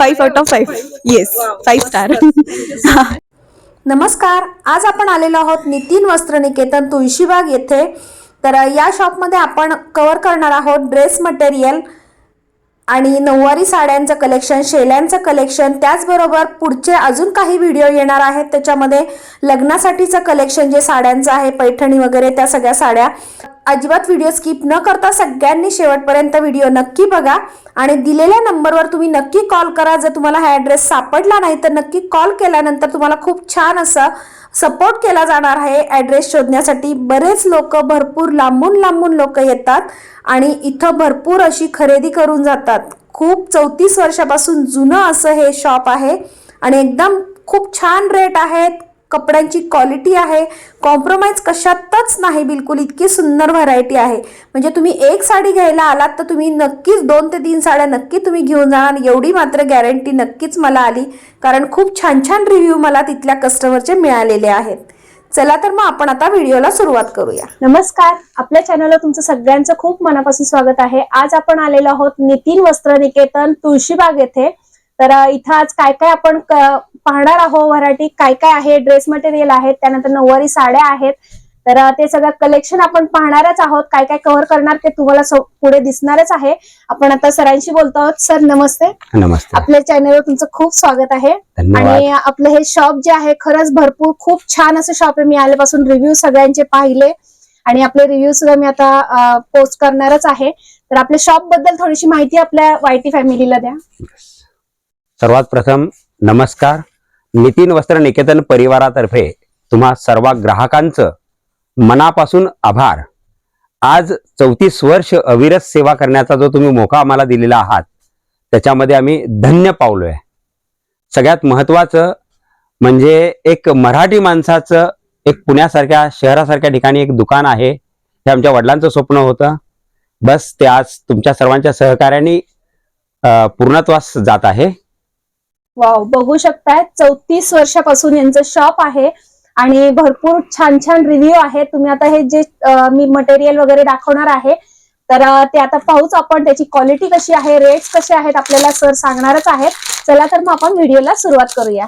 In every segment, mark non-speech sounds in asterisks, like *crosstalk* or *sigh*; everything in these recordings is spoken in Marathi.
Five out of five yes five star नमस्कार. आज आपण आलेलो आहोत नितीन वस्त्र निकेतन तुळशीबाग येथे. तर या शॉपमध्ये आपण कव्हर करणार आहोत ड्रेस मटेरियल आणि नऊवारी साड्यांचं कलेक्शन शेल्यांचं कलेक्शन त्याचबरोबर पुढचे अजून काही व्हिडिओ येणार आहेत. त्याच्यामध्ये लग्नासाठीचं कलेक्शन जे साड्यांचं आहे पैठणी वगैरे त्या सगळ्या साड्या. अजिबात व्हिडिओ स्किप न करता सगळ्यांनी शेवटपर्यंत व्हिडिओ नक्की बघा. आणि दिलेल्या नंबरवर तुम्ही नक्की कॉल करा. जर तुम्हाला हा ॲड्रेस सापडला नाही तर नक्की कॉल केल्यानंतर तुम्हाला खूप छान असं सपोर्ट केला जाणार आहे ॲड्रेस शोधण्यासाठी. बरेच लोक भरपूर लांबून लांबून लोक येतात आणि इथं भरपूर अशी खरेदी करून जातात. खूप चौतीस वर्षापासून जुनं असं हे शॉप आहे. आणि एकदम खूप छान रेट आहेत. कपड्यांची क्वालिटी आहे. कॉम्प्रोमाइज कशातच नाही बिलकुल इतकी सुंदर व्हरायटी आहे. म्हणजे तुम्ही एक साडी घ्यायला आलात तर तुम्ही नक्कीच दोन ते तीन साड्या नक्की तुम्ही घेऊन जाणार एवढी मात्र गॅरंटी नक्कीच मला आली. कारण खूप छान छान रिव्ह्यू मला तिथल्या कस्टमरचे मिळालेले आहेत. चला तर मग आपण आता व्हिडिओला सुरुवात करूया. नमस्कार. आपल्या चॅनलला तुमचं सगळ्यांचं खूप मनापासून स्वागत आहे. आज आपण आलेलो आहोत नितीन वस्त्र निकेतन तुळशीबाग येथे. तर इथं आज काय काय आपण पाहणार आहोत व्हरायटी. काय काय आहे? ड्रेस मटेरियल आहेत त्यानंतर नऊवारी साड्या आहेत. तर ते सगळं कलेक्शन आपण पाहणारच आहोत. काय काय कव्हर करणार ते तुम्हाला पुढे दिसणारच आहे. आपण आता सरांशी बोलतो आहोत. सर नमस्ते. नमस्ते. आपल्या चॅनलवर तुमचं खूप स्वागत आहे. आणि आपलं हे शॉप जे आहे खरंच भरपूर खूप छान असं शॉप आहे. मी आल्यापासून रिव्ह्यू सगळ्यांचे पाहिले. आणि आपले रिव्ह्यू सुद्धा मी आता पोस्ट करणारच आहे. तर आपल्या शॉपबद्दल थोडीशी माहिती आपल्या वायटी फॅमिलीला द्या. सर्वात प्रथम नमस्कार. नितीन वस्त्र निकेतन परिवारातर्फे तुम्हा सर्व ग्राहकांचं मनापासून आभार. आज चौतीस वर्ष अविरत सेवा करण्याचा जो तुम्ही मोका आम्हाला दिलेला आहात त्याच्यामध्ये आम्ही धन्य पावलोय. सगळ्यात महत्वाचं म्हणजे एक मराठी माणसाचं एक पुण्यासारख्या शहरासारख्या ठिकाणी एक दुकान आहे हे आमच्या वडिलांचं स्वप्न होतं. बस ते आज तुमच्या सर्वांच्या सहकार्याने पूर्णत्वास जात आहे. वाव बघू शकताय चौतीस वर्षापासून यांचं शॉप आहे आणि भरपूर छान छान रिव्ह्यू आहे तुम्ही आता हे जे मी मटेरियल वगैरे दाखवणार आहे तर ते आता पाहूच आपण त्याची क्वालिटी कशी आहे रेट्स कसे आहेत आपल्याला सर सांगणारच आहेत. चला तर मग आपण व्हिडिओला सुरुवात करूया.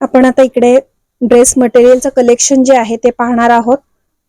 आपण आता इकडे ड्रेस मटेरियलचं कलेक्शन जे आहे ते पाहणार आहोत.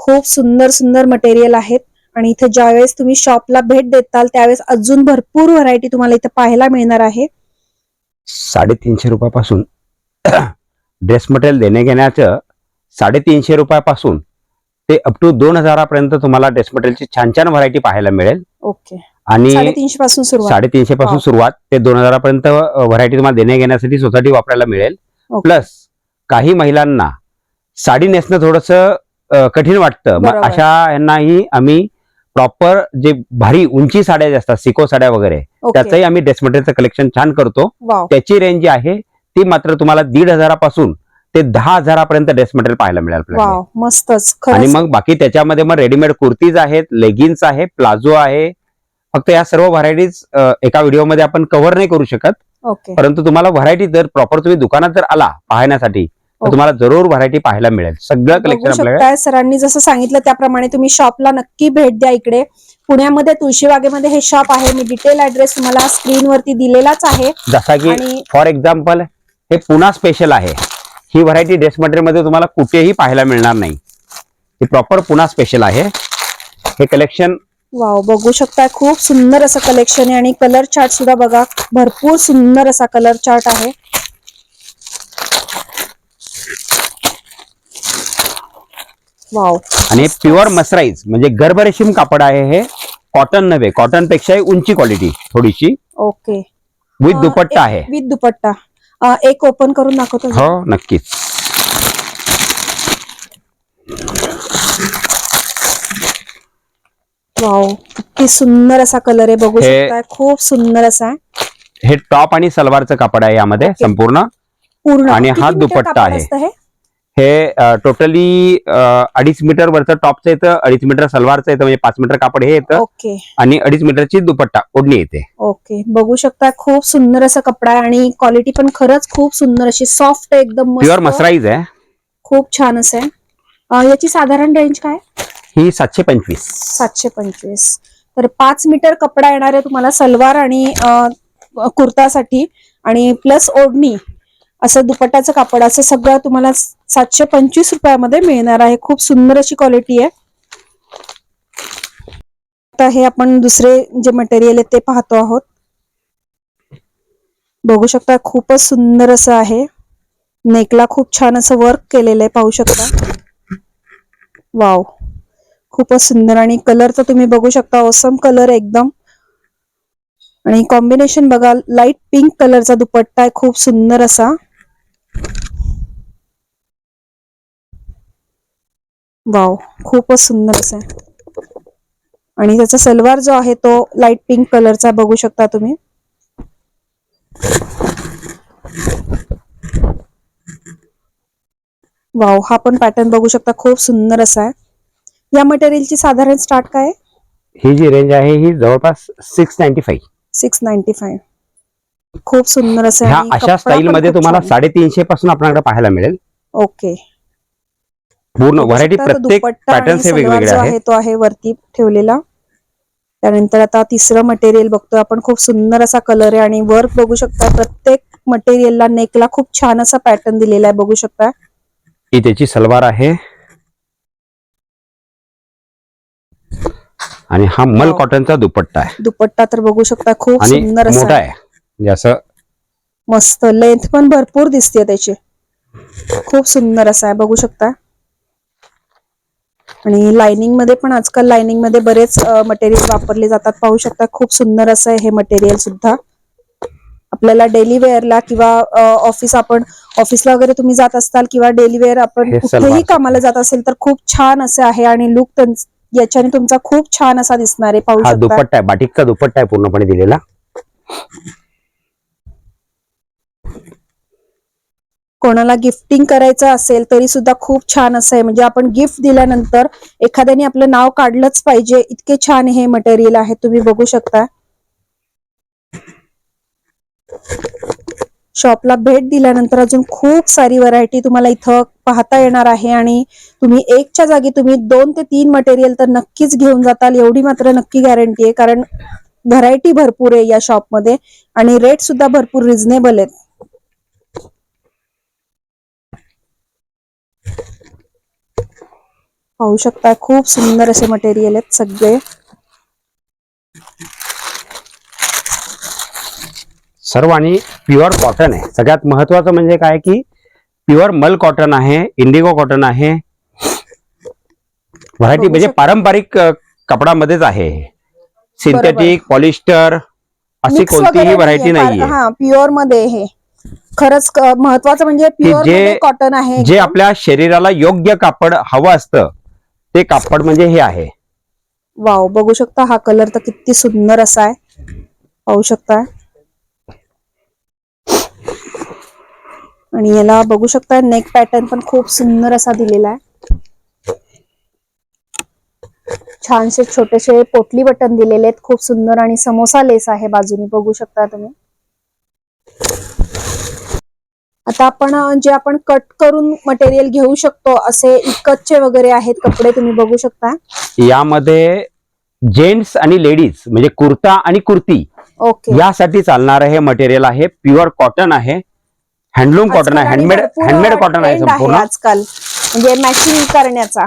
खूप सुंदर सुंदर मटेरियल आहेत आणि इथं ज्यावेळेस तुम्ही शॉपला भेट देताल त्यावेळेस अजून भरपूर व्हरायटी तुम्हाला इथं पाहायला मिळणार आहे. साडेतीनशे रुपयापासून ड्रेस मटेरियल देणे घेण्याचं साडेतीनशे रुपयापासून ते अप टू दोन हजारापर्यंत तुम्हाला ड्रेस मटेरियलची छान छान व्हरायटी पाहायला मिळेल ओके आणि साडेतीनशे पासून सुरुवात साडेतीनशे पासून. सुरुवात ते दोन हजारापर्यंत व्हरायटी तुम्हाला देणे घेण्यासाठी सोसायटी वापरायला मिळेल. प्लस काही महिलांना साडी नेसणं थोडस कठीण वाटतं मग. अशा यांनाही आम्ही प्रॉपर जे भारी उंची साड्या असतात सिको साड्या वगैरे त्याचंही आम्ही ड्रेस मटेरियलचं कलेक्शन छान करतो. त्याची रेंज जी आहे ती मात्र तुम्हाला दीड हजारापासून ते दहा हजारापर्यंत ड्रेस मटेरियल पाहायला मिळेल आपल्याला. मस्तच. आणि मग बाकी त्याच्यामध्ये मग रेडीमेड कुर्तीज आहेत लेगिन्स आहे प्लाझो आहे. फक्त या सर्व व्हरायटीज एका व्हिडिओमध्ये आपण कव्हर नाही करू शकत. परंतु तुम्हाला व्हरायटी जर प्रॉपर तुम्ही दुकानात जर आला पाहण्यासाठी तर. तुम्हाला जरूर व्हरायटी पाहायला मिळेल. सगळं कलेक्शन आपल्याकडे सरांनी जसं सांगितलं त्याप्रमाणे तुम्ही शॉपला नक्की भेट द्या इकडे. पुण्यामध्ये तुळशीबागेमध्ये हे शॉप आहे. मी डिटेल ऍड्रेस तुम्हाला स्क्रीनवरती दिलेलाच आहे. जसा की फॉर एक्झाम्पल हे पुन्हा स्पेशल आहे. ही व्हरायटी ड्रेस मटेरियलमध्ये तुम्हाला कुठेही पाहायला मिळणार नाही. ही प्रॉपर पुन्हा स्पेशल आहे. हे कलेक्शन वाव बघू शकताय. खूप सुंदर असं कलेक्शन आहे. आणि कलर चार्ट सुद्धा बघा. भरपूर सुंदर असा कलर चार्ट आहे. आणि प्युअर मसराईज म्हणजे गर्भ रेशीम कापड आहे हे. कॉटन नव्हे कॉटन पेक्षाही उंची क्वालिटी थोडीशी. ओके विथ दुपट्टा आहे. विथ दुपट्टा. एक ओपन करून दाखवतो हो नक्कीच. वाव किती सुंदर असा कलर आहे बघू शकताय. खूप सुंदर असा आहे. हे टॉप आणि सलवारचं कापड आहे यामध्ये. संपूर्ण. पूर्ण. आणि हा दुपट्टा आहे. हे टोटली अडीच मीटर वरचं टॉपचं येतं अडीच मीटर सलवारचं येतं म्हणजे पाच मीटर कापड हे येतं ओके. आणि अडीच मीटरची दुपट्टा ओढणी येते. ओके. बघू शकता खूप सुंदर असं कपडा आहे आणि क्वालिटी पण खरंच खूप सुंदर अशी सॉफ्ट एकदम प्युअर मसराईज आहे. खूप छान असं आहे. याची साधारण रेंज काय? ही सातशे पंचवीस. सातशे पंचवीस. तर पाच मीटर कपडा येणार आहे तुम्हाला सलवार आणि कुर्तासाठी आणि प्लस ओढणी असं दुपट्टाचं कापड असं सगळं तुम्हाला सातशे पंचवीस रुपयामध्ये मिळणार आहे. खूप सुंदर अशी क्वालिटी आहे. आता हे आपण दुसरे जे मटेरियल आहे ते पाहतो आहोत. बघू शकता खूपच सुंदर असं आहे. नेकला खूप छान असं वर्क केलेलं आहे पाहू शकता. वाव खूपच सुंदर आणि कलर तर तुम्ही बघू शकता ओसम कलर एकदम. आणि कॉम्बिनेशन बघा लाइट पिंक कलरचा दुपट्टा आहे खूप सुंदर असा. वाव खूपच सुंदर असा आहे. आणि त्याचा सलवार जो आहे तो लाइट पिंक कलरचा बघू शकता तुम्ही. वाव हा पण पॅटर्न बघू शकता खूप सुंदर असा आहे. या मटेरियलची साधारण स्टार्ट काय ही जी रेंज आहे ही जवळपास six ninety five six ninety five खूप सुंदर असं ह्या अशा स्टाईल मध्ये तुम्हाला. साडेतीनशे पासून आपल्याकडे पाहायला मिळेल. ओके. पूर्ण व्हरायटी प्रत्येक पॅटर्न्स हे वेगवेगळे आहे तो आहे वरती ठेवलेला. त्यानंतर आता तिसरं मटेरियल बघतोय आपण. खूप सुंदर असा कलर आहे आणि वर्क बघू शकता प्रत्येक मटेरियलला नेकला खूप छान असा पॅटर्न दिलेला आहे बघू शकता. ही त्याची सलवार आहे. आणि हा मल. कॉटनचा दुपट्टा आहे. दुपट्टा तर बघू शकता खूप सुंदर असा मोठा आहे. म्हणजे असं मस्त लेंथ पण भरपूर दिसते त्याची. खूप सुंदर असा आहे बघू शकता. आणि लाइनिंगमध्ये पण आजकाल लाइनिंगमध्ये बरेच मटेरियल वापरले जातात. पाहू शकता खूप सुंदर असं आहे हे मटेरियल सुद्धा. आपल्याला डेली वेअरला किंवा ऑफिस आपण ऑफिसला वगैरे तुम्ही जात असताल किंवा डेली वेअर आपण कुठेही. कामाला जात असेल तर खूप छान असे आहे आणि लुक याच्याने तुमचा खूप छान असा दिसणार आहे पाहू शकता. दुपट्टा आहे बाटिकचा दुपट्टा आहे पूर्णपणे दिलेला. कोणाला गिफ्टिंग करायचं असेल तरी सुद्धा खूप छान असं आहे. म्हणजे आपण गिफ्ट दिल्यानंतर एखाद्याने आपलं नाव काढलंच पाहिजे. इतके छान हे मटेरियल आहे. तुम्ही बघू शकता. शॉपला भेट दिल्यानंतर अजून खूप सारी व्हरायटी तुम्हाला इथं पाहता येणार आहे. आणि तुम्ही एकच्या जागी तुम्ही दोन ते तीन मटेरियल तर नक्कीच घेऊन जाताल. एवढी मात्र नक्की गॅरंटी आहे. कारण व्हरायटी भरपूर आहे या शॉपमध्ये आणि रेट सुद्धा भरपूर रिझनेबल आहेत. पाहू शकता खूप सुंदर असे मटेरियल आहेत सगळे सर्व आणि प्युअर कॉटन आहे सगळ्यात महत्वाचं म्हणजे काय की प्युअर मल कॉटन आहे इंडिगो कॉटन आहे व्हरायटी म्हणजे. पारंपरिक कपडामध्येच आहे सिंथेटिक पॉलिस्टर अशी कोणतीही व्हरायटी नाहीये. हा प्युअरमध्ये हे खरंच महत्वाचं म्हणजे प्युअर कॉटन आहे जे. आपल्या शरीराला योग्य कापड हवं असतं ते कापड म्हणजे हे आहे. वाव बघू शकता हा कलर तर किती सुंदर असा आहे. पाहू शकता. आणि याला बघू शकता नेक पॅटर्न पण खूप सुंदर असा दिलेला आहे. छानसे छोटेसे पोटली बटन दिलेले आहेत खूप सुंदर. आणि समोसा लेस आहे बाजूनी बघू शकता तुम्ही. आता आपण जे आपण कट करून मटेरियल घेऊ शकतो असे इकतचे वगैरे आहेत कपडे तुम्ही बघू शकता. यामध्ये जेंट्स आणि लेडीज म्हणजे कुर्ता आणि कुर्ती ओके. यासाठी चालणारं हे मटेरियल आहे. प्युअर कॉटन आहे. हँडलूम कॉटन आहे. हँडमेड हँडमेड कॉटन आहे संपूर्ण. आजकाल. म्हणजे मॅचिंग करण्याचा.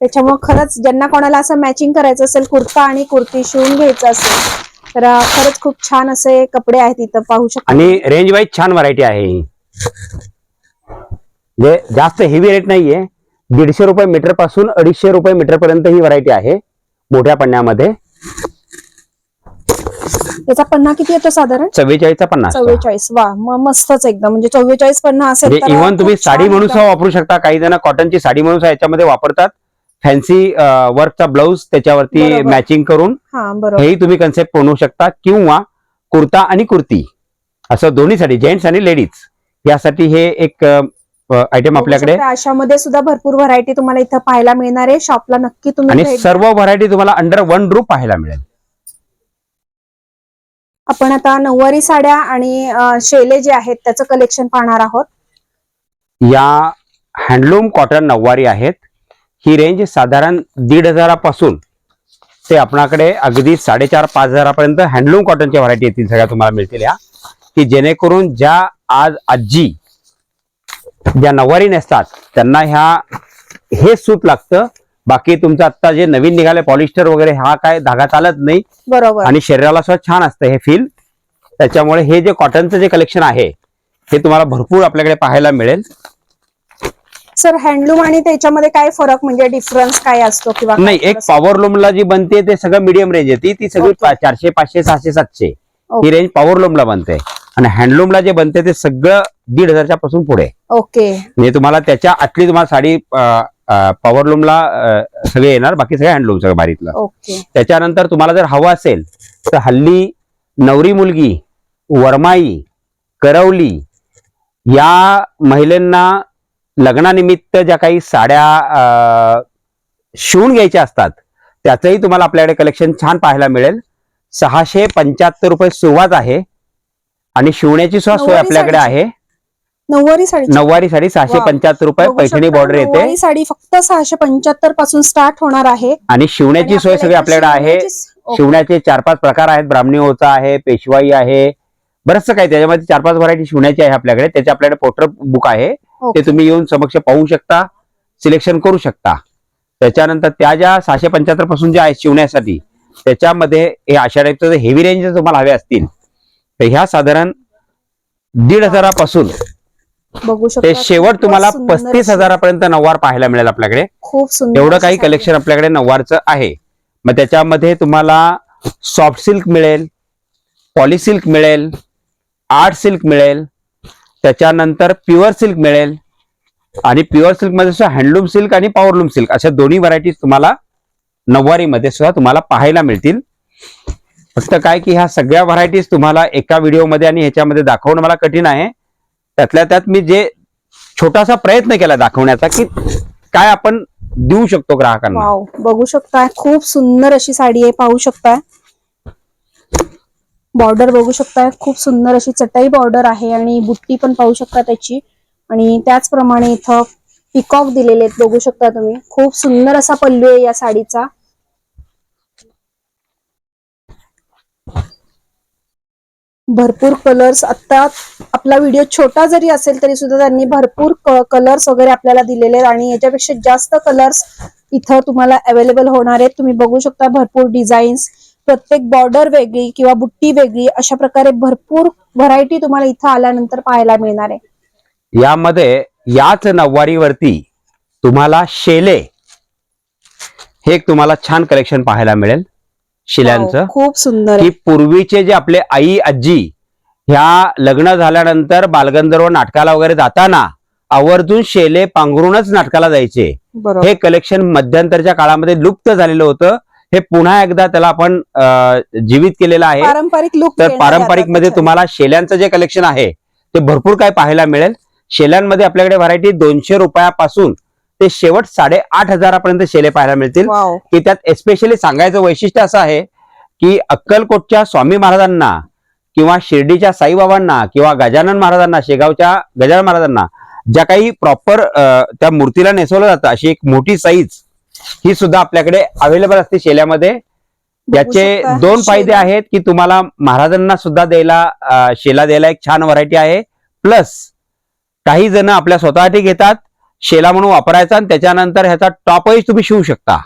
त्याच्यामुळे खरंच ज्यांना कोणाला असं मॅचिंग करायचं असेल कुर्ता आणि कुर्ती शिवून घ्यायचं असेल तर खरंच खूप छान असे कपडे आहेत इथं पाहू शकता. आणि रेंज वाईज छान व्हरायटी आहे म्हणजे जास्त हेवी रेट नाहीये. दीडशे रुपये मीटरपासून अडीचशे रुपये मीटर पर्यंत ही व्हरायटी आहे. मोठ्या पन्न्यामध्ये त्याचा पन्ना किती येतो साधारण? चव्वेचाळीसचा पन्नास चव्वेचाळीस. वा मग मस्तच एकदम. म्हणजे चव्वेचाळीस पन्ना असेल म्हणजे इव्हन खूप तुम्ही साडी म्हणून. सुद्धा वापरू शकता. काही जण कॉटनची साडी म्हणून याच्यामध्ये वापरतात. फॅन्सी वर्कचा ब्लाऊज त्याच्यावरती. मॅचिंग करून हा हेही तुम्ही कन्सेप्ट बनवू शकता. किंवा कुर्ता आणि कुर्ती. असं दोन्हीसाठी जेंट्स आणि लेडीज यासाठी हे एक आयटम बघू आपल्याकडे. अशामध्ये सुद्धा भरपूर व्हरायटी तुम्हाला इथं पाहायला मिळणार आहे. शॉपला नक्की तुम्ही आणि सर्व व्हरायटी तुम्हाला अंडर वन रूप पाहायला मिळेल. आपण आता नऊवारी साड्या आणि शेले जे आहेत त्याचं कलेक्शन पाहणार आहोत. या हँडलूम कॉटन नऊवारी आहेत. ही रेंज साधारण दीड हजारापासून ते आपणाकडे अगदी साडेचार पाच हजारापर्यंत हँडलूम कॉटनच्या व्हरायटी येतील सगळ्या तुम्हाला मिळतील या. की जेणेकरून ज्या आज आजी ज्या नवारी नेसतात त्यांना ह्या हे सूत लागतं. बाकी तुमचं आता जे नवीन निघाले पॉलिस्टर वगैरे हा काय धागा चालत नाही. बरोबर. आणि शरीराला सुद्धा छान असतं हे फील त्याच्यामुळे हे जे कॉटनचं जे कलेक्शन आहे हे तुम्हाला भरपूर आपल्याकडे पाहायला मिळेल. सर हँडलूम आणि त्याच्यामध्ये काय फरक म्हणजे डिफरन्स काय असतो किंवा नाही एक? पॉवर लूमला जी बनते ते सगळं मीडियम रेंज येते. ती सगळी चारशे पाचशे सहाशे सातशे. ही. रेंज पॉवर लूमला बनते. आणि हँडलूमला जे बनते ते सगळं दीड हजारच्या पासून पुढे ओके. म्हणजे तुम्हाला त्याच्या आतली तुम्हाला साडी पॉवर लूमला सगळे येणार बाकी सगळं हँडलूम सगळं भारीतलं ओके. त्याच्यानंतर तुम्हाला जर हवं असेल तर हल्ली नवरी मुलगी वरमाई करवली या महिलांना लग्नानिमित्त ज्या काही साड्या शिवून घ्यायच्या असतात त्याचंही तुम्हाला आपल्याकडे कलेक्शन छान पाहायला मिळेल. सहाशे पंच्याहत्तर रुपये सुरुवात आहे. आणि शिवण्याची सुद्धा सोय आपल्याकडे? आहे. नऊवारी साडी नऊवारी साडी सहाशे. पंच्याहत्तर रुपये पैठणी बॉर्डर येते. साडी फक्त सहाशे पंच्याहत्तरपासून स्टार्ट होणार आहे. आणि शिवण्याची सोय सगळी आपल्याकडे आहे. शिवण्याची- चार पाच प्रकार आहेत. ब्राह्मणी होचा आहे पेशवाई आहे. बरंचसं काही. त्याच्यामध्ये चार पाच व्हरायटी शिवण्याची आहे आपल्याकडे. त्याचे आपल्याकडे पोर्टर बुक आहे. ते तुम्ही येऊन समक्ष पाहू शकता. सिलेक्शन करू शकता. त्याच्यानंतर त्या ज्या सहाशे पंच्याहत्तरपासून जे आहेत शिवण्यासाठी त्याच्यामध्ये हे अशा टाईपचं हेवी रेंज तुम्हाला हवे असतील. तर ह्या साधारण दीड हजारापासून बघू शकता ते शेवट तुम्हाला पस्तीस हजारापर्यंत नऊवार पाहायला मिळेल आपल्याकडे. खूप सुंदर एवढं काही कलेक्शन आपल्याकडे नऊवारचं आहे. मग त्याच्यामध्ये तुम्हाला सॉफ्ट सिल्क मिळेल पॉली सिल्क मिळेल आर्ट सिल्क मिळेल त्याच्यानंतर प्युअर सिल्क मिळेल आणि प्युअर सिल्कमध्ये सुद्धा हँडलूम सिल्क आणि पॉवरलूम सिल्क अशा दोन्ही व्हरायटीज तुम्हाला नऊवारीमध्ये सुद्धा तुम्हाला पाहायला मिळतील. फक्त काय की ह्या सगळ्या व्हरायटीज तुम्हाला एका व्हिडिओमध्ये आणि ह्याच्यामध्ये दाखवणं मला कठीण आहे. त्यातल्या त्यात मी जे छोटासा प्रयत्न केला दाखवण्याचा की काय आपण देऊ शकतो ग्राहकांना. बघू शकताय. खूप सुंदर अशी साडी आहे पाहू शकताय. बॉर्डर बघू शकताय. खूप सुंदर अशी चटई बॉर्डर आहे आणि बुट्टी पण पाहू शकता त्याची. आणि त्याचप्रमाणे इथं पिकॉक दिलेले आहेत बघू शकता तुम्ही. खूप सुंदर असा पल्लू आहे या साडीचा. भरपूर कलर्स आता आपला व्हिडिओ छोटा जरी असेल तरी सुद्धा त्यांनी भरपूर कलर्स वगैरे आपल्याला दिलेले आहेत. आणि याच्यापेक्षा जास्त कलर्स इथं तुम्हाला अवेलेबल होणार आहेत. तुम्ही बघू शकता भरपूर डिझाईन्स प्रत्येक बॉर्डर वेगळी किंवा बुट्टी वेगळी अशा प्रकारे भरपूर व्हरायटी तुम्हाला इथं आल्यानंतर पाहायला मिळणार आहे. यामध्ये याच नऊवारीवरती तुम्हाला शेले. हे एक तुम्हाला छान कलेक्शन पाहायला मिळेल. शिल्यांचं वाव, खूप सुंदर की. पूर्वीचे जे आपले आई आजी ह्या लग्न झाल्यानंतर बालगंधर्व नाटकाला वगैरे जाताना आवर्जून शेले पांघरूनच नाटकाला जायचे. हे कलेक्शन मध्यंतरच्या काळामध्ये लुप्त झालेलं होतं. हे पुन्हा एकदा त्याला आपण जीवित केलेलं आहे. पारंपरिक लुक तर पारंपरिकमध्ये तुम्हाला शेल्यांचं जे कलेक्शन आहे ते भरपूर काय पाहायला मिळेल. शेल्यांमध्ये आपल्याकडे व्हरायटी दोनशे रुपयापासून ते शेवट साडे आठ हजारापर्यंत शेले पाहायला मिळतील. की त्यात एस्पेशली सांगायचं वैशिष्ट्य असं आहे की अक्कलकोटच्या स्वामी महाराजांना किंवा शिर्डीच्या साईबाबांना किंवा गजानन महाराजांना शेगावच्या गजानन महाराजांना ज्या काही प्रॉपर त्या मूर्तीला नेसवलं जातं अशी एक मोठी साईज ही सुद्धा आपल्याकडे अवेलेबल असते शेल्यामध्ये. याचे दोन फायदे. आहेत की तुम्हाला महाराजांना सुद्धा द्यायला शेला द्यायला एक छान व्हरायटी आहे. प्लस काही जण आपल्या स्वतःसाठी घेतात शेला म्हणून वापरायचा आणि त्याच्यानंतर ह्याचा टॉपही तुम्ही शिवू शकता.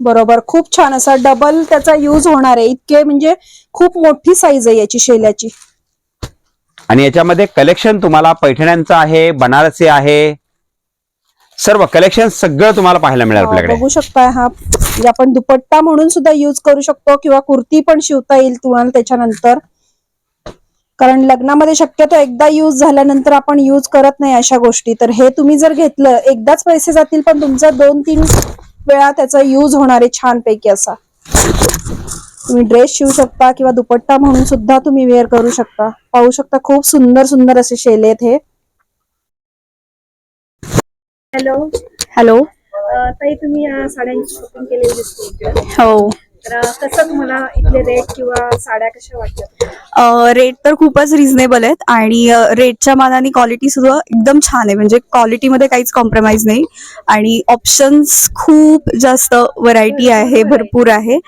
बरोबर खूप छान. असा डबल त्याचा युज होणार आहे. इतके म्हणजे खूप मोठी साईज आहे याची शेल्याची. आणि याच्यामध्ये कलेक्शन तुम्हाला पैठण्यांचं आहे बनारसी आहे. सर्व कलेक्शन सगळं तुम्हाला पाहायला मिळेल आपल्याकडे. बघू शकता हा. म्हणजे आपण दुपट्टा म्हणून सुद्धा युज करू शकतो किंवा कुर्ती पण शिवता येईल तुम्हाला त्याच्यानंतर. कारण लग्नामध्ये शक्यतो एकदा युज झाल्यानंतर आपण युज करत नाही अशा गोष्टी. तर हे तुम्ही जर घेतलं एकदाच पैसे जातील पण तुमचा दोन तीन वेळा त्याचा युज होणार आहे छानपैकी असा. तुम्ही ड्रेस शिवू शकता किंवा दुपट्टा म्हणून सुद्धा तुम्ही वेअर करू शकता. पाहू शकता खूप सुंदर सुंदर असे शेले आहेत हे. हॅलो हॅलो ताई तुम्ही या साड्यांची शॉपिंग केलेली दिसते हो. तर कसं तुम्हाला इथले रेट किंवा साड्या कशा वाटतात? रेट तर खूपच रिझनेबल आहेत आणि रेटच्या मानाने क्वालिटी सुद्धा एकदम छान आहे. म्हणजे क्वालिटीमध्ये काहीच कॉम्प्रोमाइज नाही. आणि ऑप्शन्स खूप जास्त व्हरायटी आहे भरपूर आहे.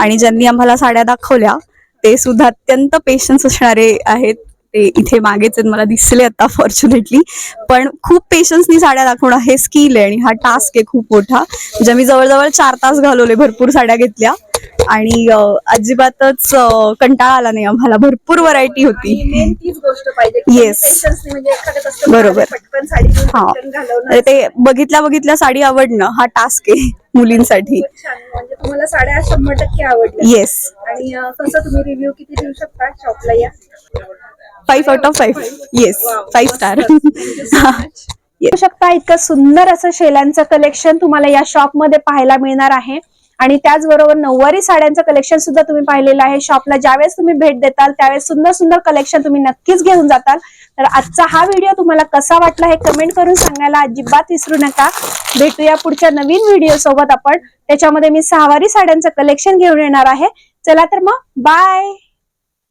आणि ज्यांनी आम्हाला साड्या दाखवल्या ते सुद्धा अत्यंत पेशन्स असणारे आहेत. ते इथे मागेच आहेत मला दिसले आता फॉर्च्युनेटली पण खूप पेशन्सनी साड्या दाखवणं हे स्किल आहे आणि हा टास्क आहे खूप मोठा. म्हणजे मी जवळजवळ चार तास घालवले भरपूर साड्या घेतल्या. आणि अजिबातच कंटाळा आला नाही आम्हाला. भरपूर व्हरायटी होती. तीच गोष्ट पाहिजे म्हणजे customer बरोबर. हा. ते बघितल्या बघितल्या साडी आवडणं हा टास्क आहे *laughs* मुलींसाठी. म्हणजे तुम्हाला साड्या शंभर टक्के आवडल्या. येस आणि कसं तुम्ही रिव्ह्यू किती देऊ शकता? शॉपला या. Five out of five yes five star शकता इतकं सुंदर असं शेलांचं कलेक्शन तुम्हाला या शॉपमध्ये पाहायला मिळणार आहे. आणि त्याचबरोबर नऊवारी साड्यांचं कलेक्शन सुद्धा तुम्ही पाहिलेलं आहे. शॉपला ज्यावेळेस तुम्ही भेट देताल त्यावेळेस सुंदर सुंदर कलेक्शन तुम्ही नक्कीच घेऊन जाताल. तर आजचा हा व्हिडिओ तुम्हाला कसा वाटला हे कमेंट करून सांगायला अजिबात विसरू नका. भेटूया पुढच्या नवीन व्हिडिओ सोबत आपण. त्याच्यामध्ये मी सहावारी साड्यांचं कलेक्शन घेऊन येणार आहे. चला तर मग बाय